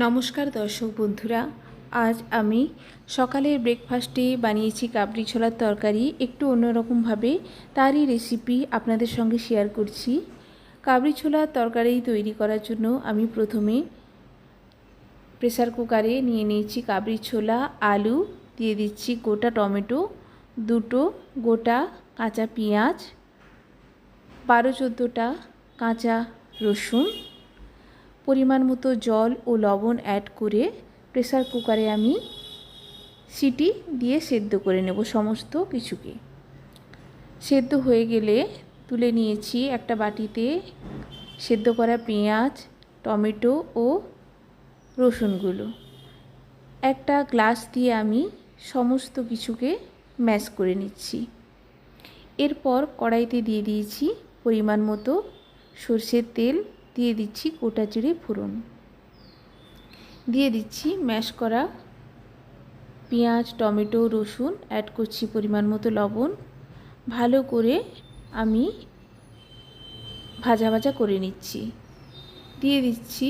নমস্কার দর্শক বন্ধুরা, আজ আমি সকালের ব্রেকফাস্টে বানিয়েছি কাবলি ছোলার তরকারি একটু অন্যরকমভাবে। তারই রেসিপি আপনাদের সঙ্গে শেয়ার করছি। কাবলি ছোলার তরকারি তৈরি করার জন্য আমি প্রথমে প্রেসার কুকারে নিয়ে নিয়েছি কাবলি ছোলা, আলু, দিয়ে দিচ্ছি গোটা টমেটো, দুটো গোটা কাঁচা পেঁয়াজ, বারো চোদ্দোটা কাঁচা রসুন পরিমাণ মতো জল ও লবণ অ্যাড করে প্রেসার কুকারে আমি সিটি দিয়ে সেদ্ধ করে নেব সমস্ত কিছুকে। সেদ্ধ হয়ে গেলে তুলে নিয়েছি একটা বাটিতে সেদ্ধ করা পেঁয়াজ, টমেটো ও রসুনগুলো। একটা গ্লাস দিয়ে আমি সমস্ত কিছুকে ম্যাশ করে নিচ্ছি। এরপর কড়াইতে দিয়ে দিয়েছি পরিমাণ মতো সর্ষের তেল দিয়ে দিচ্ছি গোটা চিড়ে ফোড়ন। দিয়ে দিচ্ছি ম্যাশ করা পেঁয়াজ, টমেটো, রসুন অ্যাড করছি পরিমাণ মতো লবণ। ভালো করে আমি ভাজা ভাজা করে নিচ্ছি। দিয়ে দিচ্ছি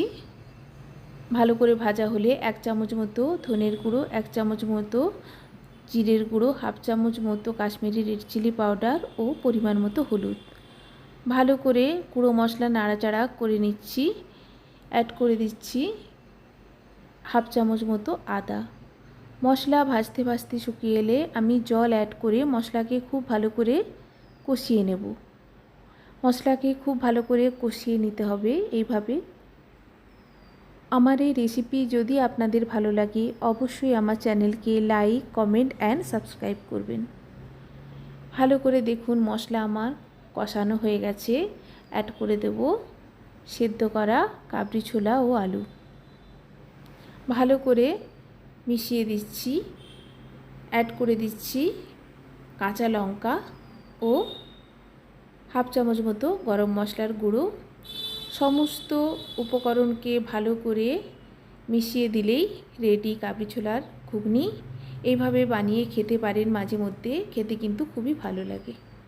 ভালো করে ভাজা হলে এক চামচ মতো ধনের গুঁড়ো, এক চামচ মতো জিরের গুঁড়ো, হাফ চামচ মতো কাশ্মীরি রেড চিলি পাউডার ও পরিমাণ মতো হলুদ। ভালো করে গুঁড়ো মশলা নাড়াচাড়া করে নিচ্ছি। অ্যাড করে দিচ্ছি হাফ চামচ মতো আদা। মশলা ভাজতে ভাজতে শুকিয়ে এলে আমি জল অ্যাড করে মশলাকে খুব ভালো করে কষিয়ে নেব। মশলাকে খুব ভালো করে কষিয়ে নিতে হবে এইভাবে। আমার এই রেসিপি যদি আপনাদের ভালো লাগে, অবশ্যই আমার চ্যানেলকে লাইক কমেন্ট অ্যান্ড সাবস্ক্রাইব করবেন। ভালো করে দেখুন মশলা আমার। কষানো হয়ে গেছে। অ্যাড করে দেব সেদ্ধ করা কাবরি ছোলা ও আলু। ভালো করে মিশিয়ে দিচ্ছি। অ্যাড করে দিচ্ছি কাঁচা লঙ্কা ও হাফ চামচ মতো গরম মশলার গুঁড়ো। সমস্ত উপকরণকে ভালো করে মিশিয়ে দিলেই রেডি কাবলি ছোলার ঘুগনি। এইভাবে বানিয়ে খেতে পারেন মাঝে মধ্যে। খেতে কিন্তু খুবই ভালো লাগে।